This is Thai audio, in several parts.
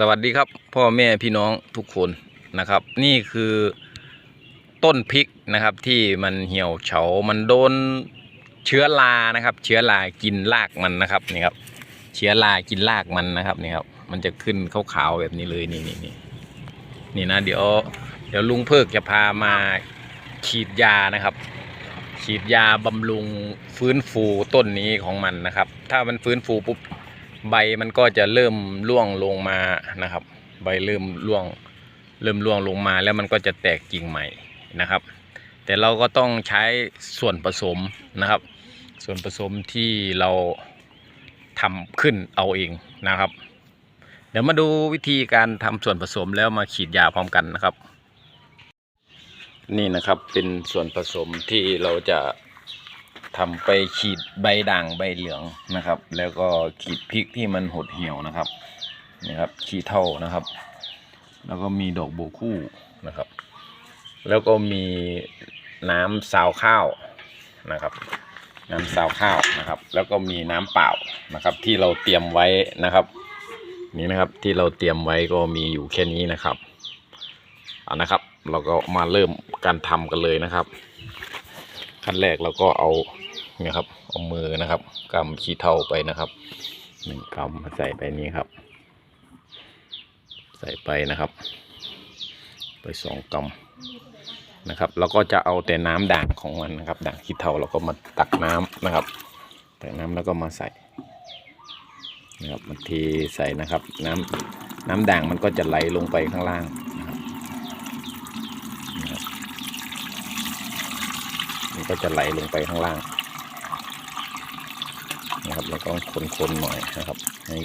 สวัสดีครับพ่อแม่พี่น้องทุกคนนะครับ นี่คือต้นพริกนะครับที่มันเหี่ยวเฉา มันโดนเชื้อรานะครับ เชื้อรากินรากมันนะครับนี่ครับเชื้อรากินรากมันนะครับนี่ครับมันจะขึ้นขาวๆแบบนี้เลยนี่นี่นี่นี่นะเดี๋ยวเดี๋ยวลุงเพิกจะพามาฉีดยานะครับ ฉีดยาบำรุงฟื้นฟูต้นนี้ของมันนะครับ ถ้ามันฟื้นฟูปุ๊บ ใบมันก็จะเริ่มร่วงลงมานะครับ ใบเริ่มร่วงเริ่มร่วงลงมาแล้วมันก็จะแตกกิ่งใหม่นะครับ แต่เราก็ต้องใช้ส่วนผสมนะครับ ส่วนผสมที่เราทำขึ้นเอาเองนะครับ เดี๋ยวมาดูวิธีการทำส่วนผสมแล้วมาฉีดยาพร้อมกันนะครับ นี่นะครับเป็นส่วนผสมที่เราจะ ทำไปขีดใบด่างใบเหลืองนะครับ แล้วก็ขีดพริกที่มันหดเหี่ยวนะครับนี่ครับขี้เท่านะครับ แล้วก็มีดอกโบคู่นะครับ แล้วก็มีน้ำซาวข้าวนะครับ น้ำซาวข้าวนะครับ แล้วก็มีน้ำเปล่านะครับ ที่เราเตรียมไว้นะครับ นี่นะครับที่เราเตรียมไว้ก็มีอยู่แค่นี้นะครับเอานะครับ เราก็มาเริ่มการทำกันเลยนะครับ ขั้นแรกเราก็เอา นี่ครับเอามือนะครับกำขี้เท่าไปนะครับหนึ่งกำมาใส่ไปนี้ครับ ใส่ไปนะครับ ไปสองกำนะครับ แล้วก็จะเอาแต่น้ำด่างของมันนะครับ ด่างขี้เท่าเราก็มาตักน้ำนะครับตักน้ำแล้วก็มาใส่นะครับมันเทใส่นะครับ น้ำน้ำด่างมันก็จะไหลลงไปข้างล่างนะครับมันก็จะไหลลงไปข้างล่าง นะครับ แล้วก็คนๆหน่อยนะครับ ให้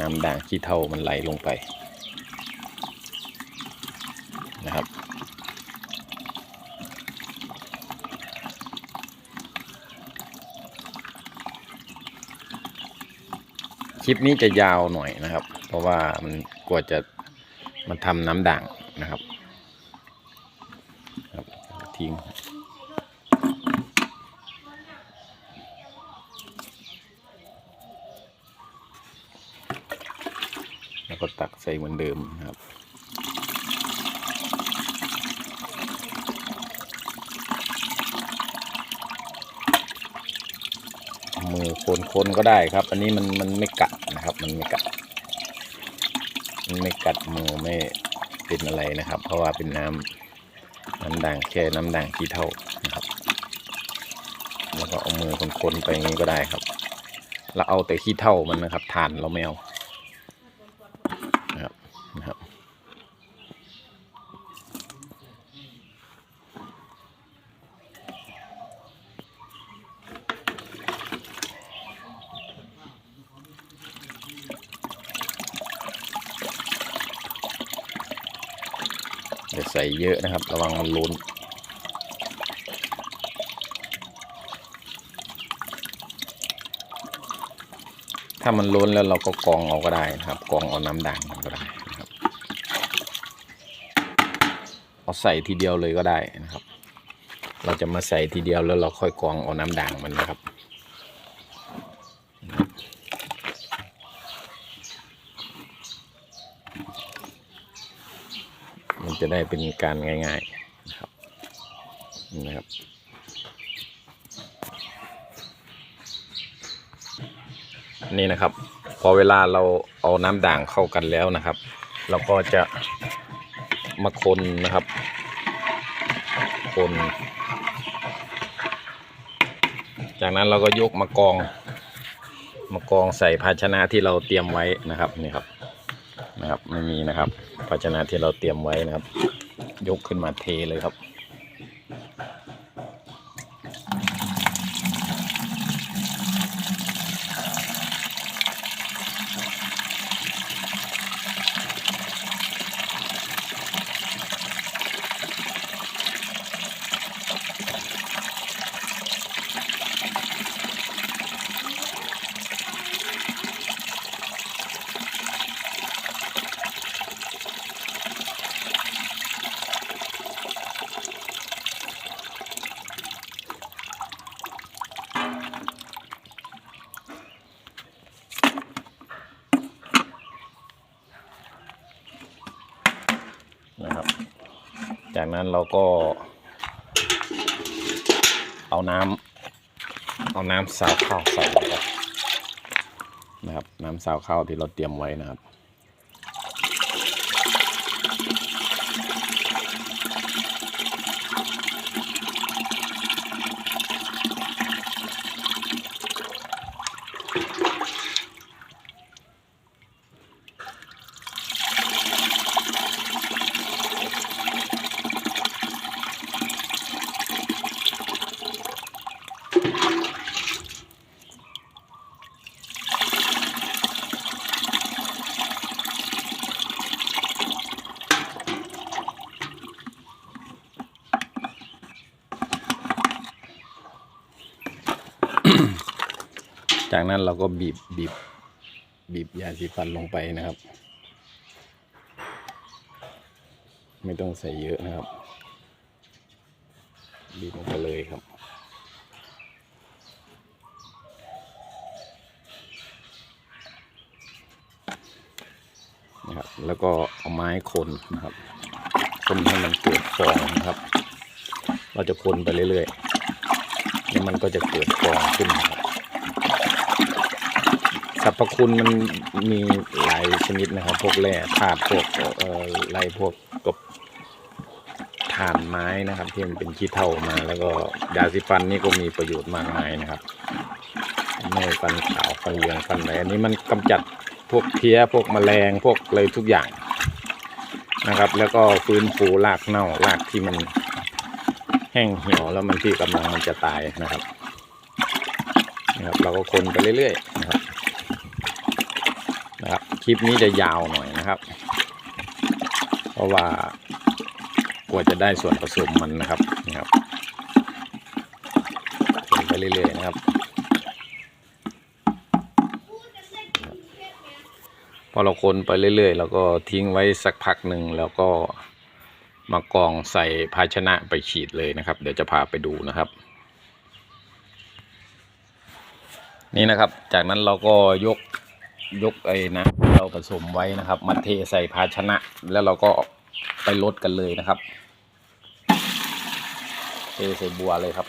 น้ำด่างขี้เท่ามันไหลลงไปนะครับคลิปนี้จะยาวหน่อยนะครับ เพราะว่ามันกว่าจะมันทำน้ำด่างนะครับ ครับทิ้ง แล้วก็ตัก ใส่เหมือนเดิมนะครับมือคนๆก็ได้ครับ อันนี้มันมันไม่กัดนะครับ มันไม่กัด มันไม่กัดมือไม่เป็นอะไรนะครับ เพราะว่าเป็นน้ำน้ำด่างแค่น้ำด่างขี้เท่านะครับ แล้วก็เอามือคนๆไปอย่างนี้ก็ได้ครับ เราเอาแต่ขี้เท่ามันนะครับทานเราไม่เอานะครับนะครับ อย่า ใส่เยอะนะครับ ระวังมันล้นถ้ามันล้นแล้วเราก็กองเอาก็ได้นะครับ กองเอาน้ำด่างก็ได้นะครับเอาใส่ทีเดียวเลยก็ได้นะครับ เราจะมาใส่ทีเดียวแล้วเราค่อยกรองเอาน้ำด่างมันนะครับ จะได้เป็นการง่ายๆนะครับนี่นะครับนี่นะครับ พอเวลาเราเอาน้ำด่างเข้ากันแล้วนะครับ เราก็จะมาคนนะครับ คน จากนั้นเราก็ยกมากอง มากองใส่ภาชนะที่เราเตรียมไว้นะครับนี่ครับนะครับไม่มีนะครับ ภาชนะที่เราเตรียมไว้นะครับ ยกขึ้นมาเทเลยครับ นั้นเราก็ เอาน้ำเอาน้ำซาวข้าวใส่นะครับนะครับ น้ำซาวข้าวที่เราเตรียมไว้นะครับ จากนั้นเราก็บีบบีบบีบยาสีฟันลงไปนะครับ ไม่ต้องใส่เยอะนะครับ บีบลงไปเลยครับนะครับ แล้วก็เอาไม้คนนะครับคนให้มันเกิดฟองนะครับ เราจะคนไปเรื่อยๆแล้วมันก็จะเกิดฟองขึ้นครับ สรรพคุณมันมีหลายชนิดนะครับ พวกแร่ธาตุพวกเอ่อไรพวกกบถ่านไม้นะครับ ที่มันเป็นขี้เถ้ามา แล้วก็ยาสีฟันนี่ก็มีประโยชน์มากมายนะครับไม่ฟันขาวฟันเหลืองฟันอะไรอันนี้มันกำจัดพวกเพี้ยพวกแมลงพวกอะไรทุกอย่างนะครับ แล้วก็ฟื้นฟูรากเน่ารากที่มันแห้งเหี่ยวแล้วมันที่กำลังมันจะตายนะครับนะครับ เราก็คนไปเรื่อยๆ คลิปนี้จะยาวหน่อยนะครับ เพราะว่ากว่าจะได้ส่วนผสมมันนะครับนะครับคนไปเรื่อยๆนะครับ พอเราคนไปเรื่อยๆเราก็ทิ้งไว้สักพักหนึ่งแล้วก็มากรองใส่ภาชนะไปฉีดเลยนะครับ เดี๋ยวจะพาไปดูนะครับ นี่นะครับ จากนั้นเราก็ยก ยกไอ้นะเราผสมไว้นะครับ มาเทใส่ภาชนะ แล้วเราก็ไปลดกันเลยนะครับ เทใส่บัวเลยครับ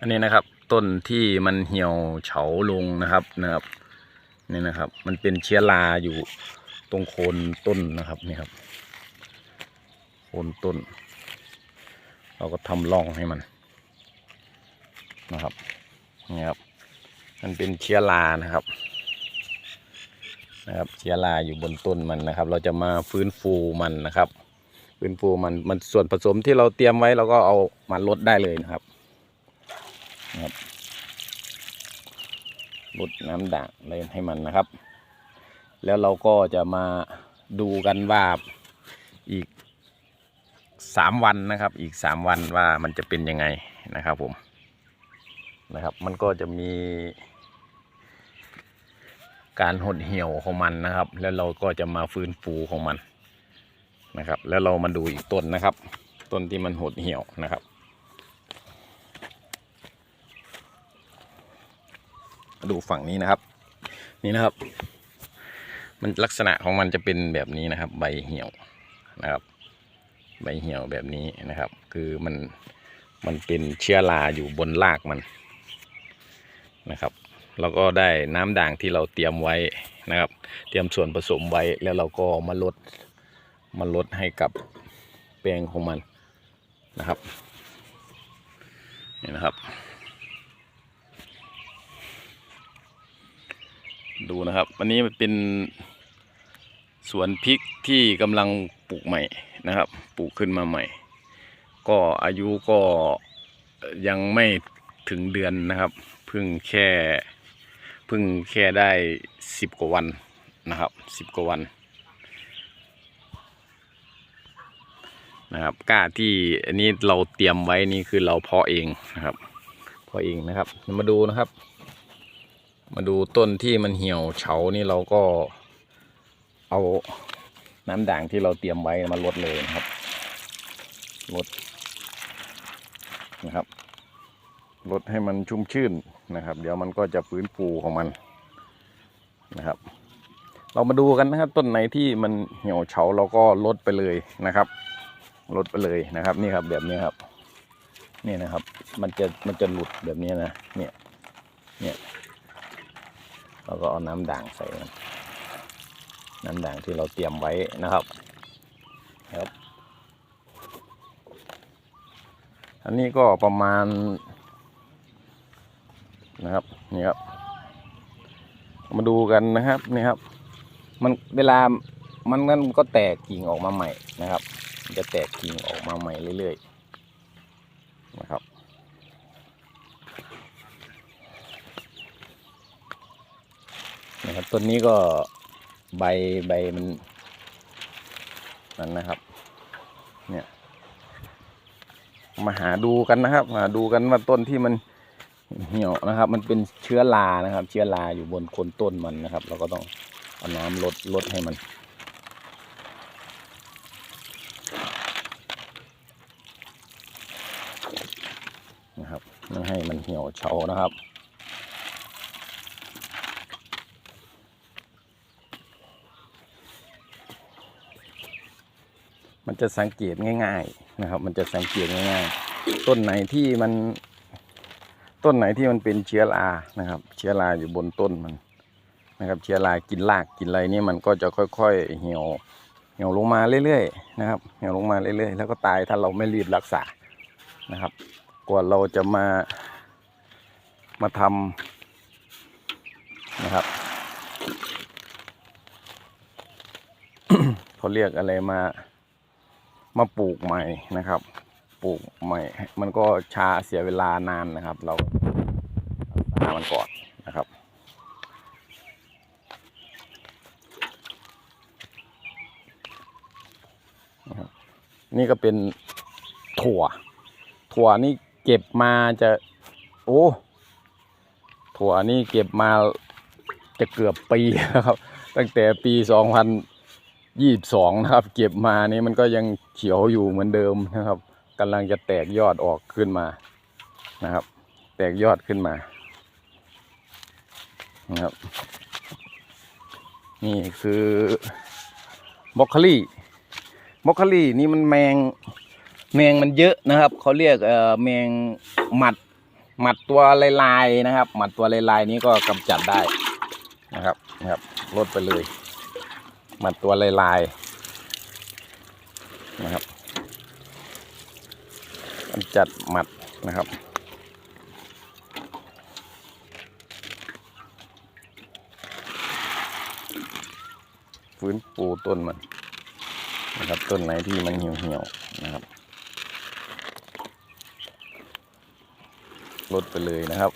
อันนี้นะครับต้นที่มันเหี่ยวเฉาลงนะครับนะครับนี่นะครับ มันเป็นเชื้อราอยู่ตรงโคนต้นนะครับนี่ครับ โคนต้น เราก็ทำร่องให้มันนะครับนี่ครับ มันเป็นเชื้อรานะครับนะครับเชื้อราอยู่บนต้นมันนะครับ เราจะมาฟื้นฟูมันนะครับ ฟื้นฟูมันมันส่วนผสมที่เราเตรียมไว้เราก็เอามาลดได้เลยนะครับนะครับลดน้ำด่างอะไรให้มันนะครับ แล้วเราก็จะมาดูกันว่า สามวันนะครับ อีกสามวันว่ามันจะเป็นยังไงนะครับผมนะครับ มันก็จะมี การหดเหี่ยวของมันนะครับ แล้วเราก็จะมาฟื้นฟูของมันนะครับ แล้วเรามาดูอีกต้นนะครับ ต้นที่มันหดเหี่ยวนะครับ ดูฝั่งนี้นะครับ นี่นะครับ มันลักษณะของมันจะเป็นแบบนี้นะครับ ใบเหี่ยวนะครับ ใบเหี่ยวแบบนี้นะครับ คือมันมันเป็นเชื้อราอยู่บนรากมันนะครับ แล้วก็ได้น้ำด่างที่เราเตรียมไว้นะครับ เตรียมส่วนผสมไว้แล้วเราก็มาลดมาลดให้กับแปลงของมันนะครับนี่นะครับ ดูนะครับ อันนี้มันเป็นสวนพริกที่กำลังปลูกใหม่ นะครับ ปลูกขึ้นมาใหม่ ก็อายุก็ยังไม่ถึงเดือนนะครับ เพิ่งแค่เพิ่งแค่ได้สิบกว่าวันนะครับสิบกว่าวันนะครับกล้าที่อันนี้เราเตรียมไว้นี่คือเราเพาะเองนะครับเพาะเองนะครับ มาดูนะครับ มาดูต้นที่มันเหี่ยวเฉานี่เราก็เอา น้ำด่างที่เราเตรียมไว้มาลดเลยนะครับลดนะครับลดให้มันชุ่มชื่นนะครับ เดี๋ยวมันก็จะฟื้นฟูของมันนะครับ เรามาดูกันนะครับต้นไหนที่มันเหี่ยวเฉาเราก็ลดไปเลยนะครับลดไปเลยนะครับ นี่ครับแบบนี้ครับนี่นะครับ มันจะมันจะหลุดแบบนี้นะเนี่ยเนี่ยเราก็เอาน้ำด่างใส่มัน น้ำด่างที่เราเตรียมไว้นะครับครับ อันนี้ก็ประมาณนะครับนี่ครับ มาดูกันนะครับนี่ครับ มันเวลามันนั่นก็แตกกิ่งออกมาใหม่นะครับ จะแตกกิ่งออกมาใหม่เรื่อยๆนะครับนะครับต้นนี้ก็ ใบใบมันนั่นนะครับ เนี่ย มาหาดูกันนะครับมาดูกันว่าต้นที่มันเหี่ยวนะครับ มันเป็นเชื้อรานะครับ เชื้อราอยู่บนโคนต้นมันนะครับ เราก็ต้องเอาน้ำลดลดให้มันนะครับไม่ให้มันเหี่ยวเฉานะครับ มันจะสังเกตง่าย ๆนะครับ มันจะสังเกตง่ายๆ ต้นไหนที่มัน ต้นไหนที่มันเป็นเชื้อรานะครับ เชื้อราอยู่บนต้นมันนะครับ เชื้อรากินรากกินอะไรนี่มันก็จะค่อย ๆ เหี่ยวเหี่ยวลงมาเรื่อยๆนะครับ เหี่ยวลงมาเรื่อยๆ แล้วก็ตายถ้าเราไม่รีบรักษานะครับกว่าเราจะมามาทำนะครับเขาเรียกอะไรมา มาปลูกใหม่นะครับ ปลูกใหม่ มันก็ช้าเสียเวลานานนะครับ เรารักษามันก่อนนะครับ นี่ก็เป็นถั่ว ถั่วนี่เก็บมาจะโอ้ถั่วนี่เก็บมาจะเกือบปีแล้วครับ ตั้งแต่ปีสองพัน ยี่สิบสองนะครับ เก็บมานี่มันก็ยังเขียวอยู่เหมือนเดิมนะครับกำลังจะแตกยอดออกขึ้นมานะครับ แตกยอดขึ้นมานะครับ นี่คือบรอกคลี่บรอกคลี่นี่มันแมงแมงมันเยอะนะครับเขาเรียกเอ่อแมงหมัดหมัดตัวลายๆนะครับ หมัดตัวลายๆนี้ก็กำจัดได้นะครับนะครับลดไปเลย มัดตัวลายๆนะครับกำจัดหมัดนะครับ ฟื้นฟูต้นมันนะครับ ต้นไหนที่มันเหี่ยวเหี่ยวนะครับลดไปเลยนะครับ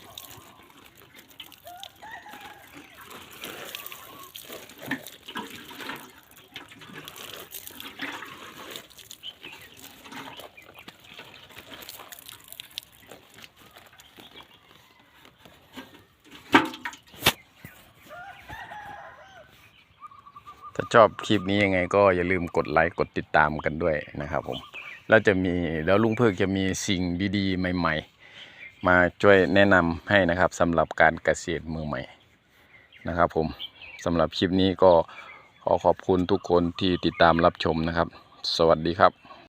ชอบคลิปนี้ยังไงก็อย่าลืมกดไลค์กดติดตามกันด้วยนะครับผมแล้วจะมีแล้วลุงเพิกจะมีสิ่งดีๆ ใหม่ ๆ มาช่วยแนะนำให้นะครับสำหรับการเกษตรมือใหม่นะครับ ผมสำหรับคลิปนี้ก็ขอขอบคุณทุกคนที่ติดตามรับชมนะครับ สวัสดีครับ